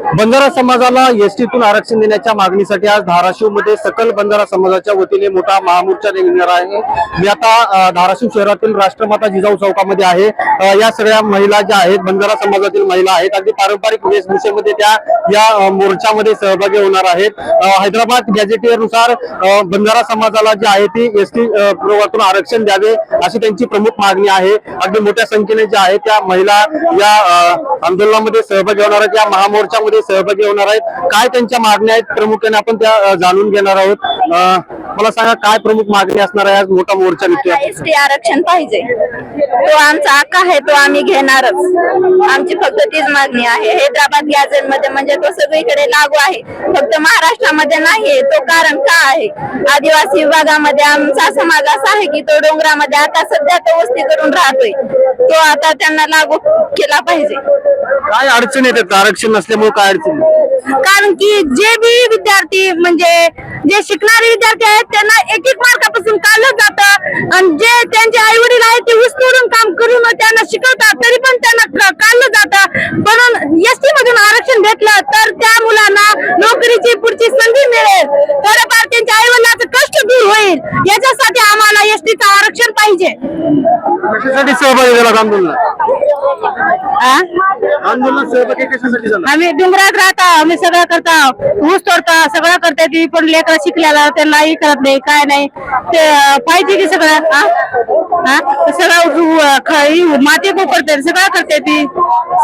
बंजारा समाजाला एसटीतून आरक्षण देण्याच्या मागणीसाठी आज धाराशिवमध्ये सकल बंजारा समाजाच्या वतीने मोठा महामोर्चा निघणार आहे. मी आता धाराशिव शहरातील राष्ट्रमाता जिजाऊ चौकामध्ये आहे. या सगळ्या महिला ज्या आहेत बंजारा समाजातील महिला आहेत अगदी पारंपरिक वेशभूषेमध्ये त्या या मोर्चामध्ये सहभागी होणार आहेत. हैदराबाद गॅजेटेनुसार बंधारा बंजारा समाजाला जी आहे ती एसटी प्रवाहातून आरक्षण द्यावे अशी त्यांची प्रमुख मागणी आहे. अगदी मोठ्या संख्येने ज्या आहेत त्या महिला या आंदोलनामध्ये सहभागी होणार आहेत. या महामोर्चामध्ये सहभागी होणार आहेत. काय त्यांच्या मागण्या आहेत प्रामुख्याने आपण त्या जाणून घेणार आहोत. मला सांगा काय प्रमुख मागणी असणार आहे आज मोठा मोर्चा निघतोय आरक्षण पाहिजे. तो आमचा हक्क आहे तो आम्ही घेणारच. आमची फक्त तीच मागणी आहे. हैदराबाद गॅझेटमध्ये म्हणजे तो सगळीकडे लागू आहे. फक्त महाराष्ट्रामध्ये नाहीये. तो कारण का आहे? आदिवासी विभागामध्ये आमचा समाज असा आहे की तो डोंगरामध्ये आता सध्या तो वस्ती करून राहतोय. तो आता त्यांना लागू केला पाहिजे. काय अडचण येतात आरक्षण नसल्यामुळे काय अडचण आहे? कारण की जे बी विद्यार्थी म्हणजे जे शिकणारे विद्यार्थी आहेत त्यांना एक एक मार्कापासून काढलं जातं. आणि जे त्यांचे आई वडील आहेत ते ऊस काम करून त्यांना शिकवतात तरी पण त्यांना क- काढलं जातं. म्हणून एसटी मधून आरक्षण भेटलं तर त्या मुलांना नोकरीची पुढची संधी मिळेल. थोडंफार त्यांच्या आई वडिलांचं कष्ट दूर होईल. याच्यासाठी पाहिजे. कशासाठी सहभागी झाला आंदोलनात? आंदोलनात सहभागी कशासाठी झाला आम्ही डोंगरात राहता आम्ही सगळं करता. ऊस तोडता सगळं करता ती पण लेकरं शिकलेला त्यांनाही करत नाही काय नाही. ते अं, पाहिजे की सगळं हा? हा? सगळं उ- ख- इ- माती करते सगळं करते ती.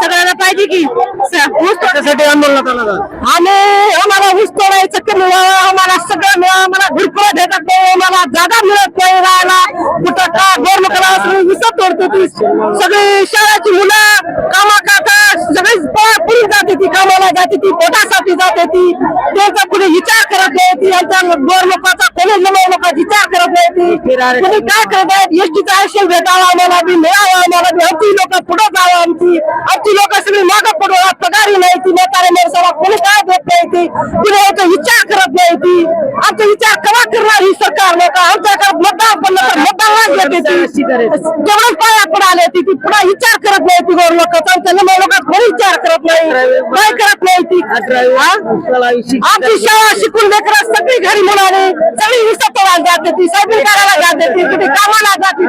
सगळ्याला पाहिजे की स- ऊस तोड कशासाठी आंदोलनात आला होता? आम्ही आम्हाला ऊस तोडायचं की मिळावं आम्हाला सगळं मिळावं आम्हाला घरकुलं भेटत नाही आम्हाला जागा मिळत नाही राहायला कुठं का गोरमकला ऊस तोडतो ती सगळे शाळेची मुलं कामा काका सगळेच पुढे जाते ती कामाला जाते ती पोटासाठी जाते ती. त्यांचा पुढे विचार करत नाही ती यांच्या गोर लोकांचा कोणी नमो लोकांचा विचार करत नाही ती. तुम्ही काय करत आहेत? एसटीचं आरक्षण भेटावं आम्हाला बी मिळावं आम्हाला बी. आमची लोक पुढे जावं आमची. आमची लोक सगळी मागं पडू पगारी नाही ती म्हातारे माणसाला कोणी काय देत नाही ती. कुणी याचा विचार करत नाही ती. आमचा विचार कवा करणार ही सरकार लोक आमच्याकडे मतदान तर मतदान तेवढंच पाया पडाले ती ती पुन्हा विचार करत नाही ती गोर लोक. आमच्या कोणी विचार करत नाही? काय करत नाही ती? आमची शाळा शिकून लेकरं सगळी घरी मुलाने सगळी विसत तोडायला जाते ती. स्वयंपाक करायला जाते ती. कुठे कामाला जाते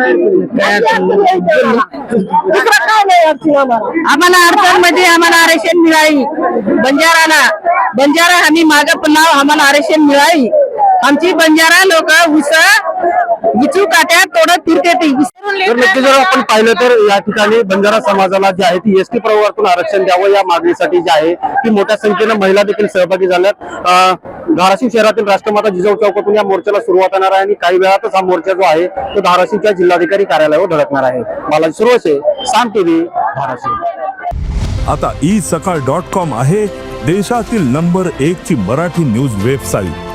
दुसरं काय नाही अडचण आम्हाला आम्हाला अडचण म्हणजे आम्हाला आरक्षण मिळाली. बंजाराला. बंजारा आम्ही माग नाव आम्हाला आरक्षण मिळाली. आमची बंजारा लोक उस विचू काट्या तोडत नक्की जर आपण पाहिलं तर या ठिकाणी बंजारा समाजाला जे आहे ती एसटी प्रवाहातून आरक्षण द्यावं या मागणीसाठी जे आहे ती मोठ्या संख्येनं महिला देखील सहभागी झाल्यात. धाराशिव शहरातील राष्ट्रमाता जिजाऊ चौकातून या मोर्चाला सुरुवात होणार आहे आणि काही वेळातच हा मोर्चा जो आहे तो धाराशिवच्या जिल्हाधिकारी कार्यालयावर धडकणार आहे. मला सुरवसे साम टीव्ही धाराशिव. आता ई सकाळ डॉट कॉम आहे देशातील नंबर एक ची मराठी न्यूज वेबसाईट.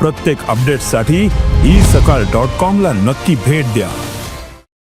प्रत्येक अपडेटसाठी ई सकाळ डॉट कॉम ला नक्की भेट द्या.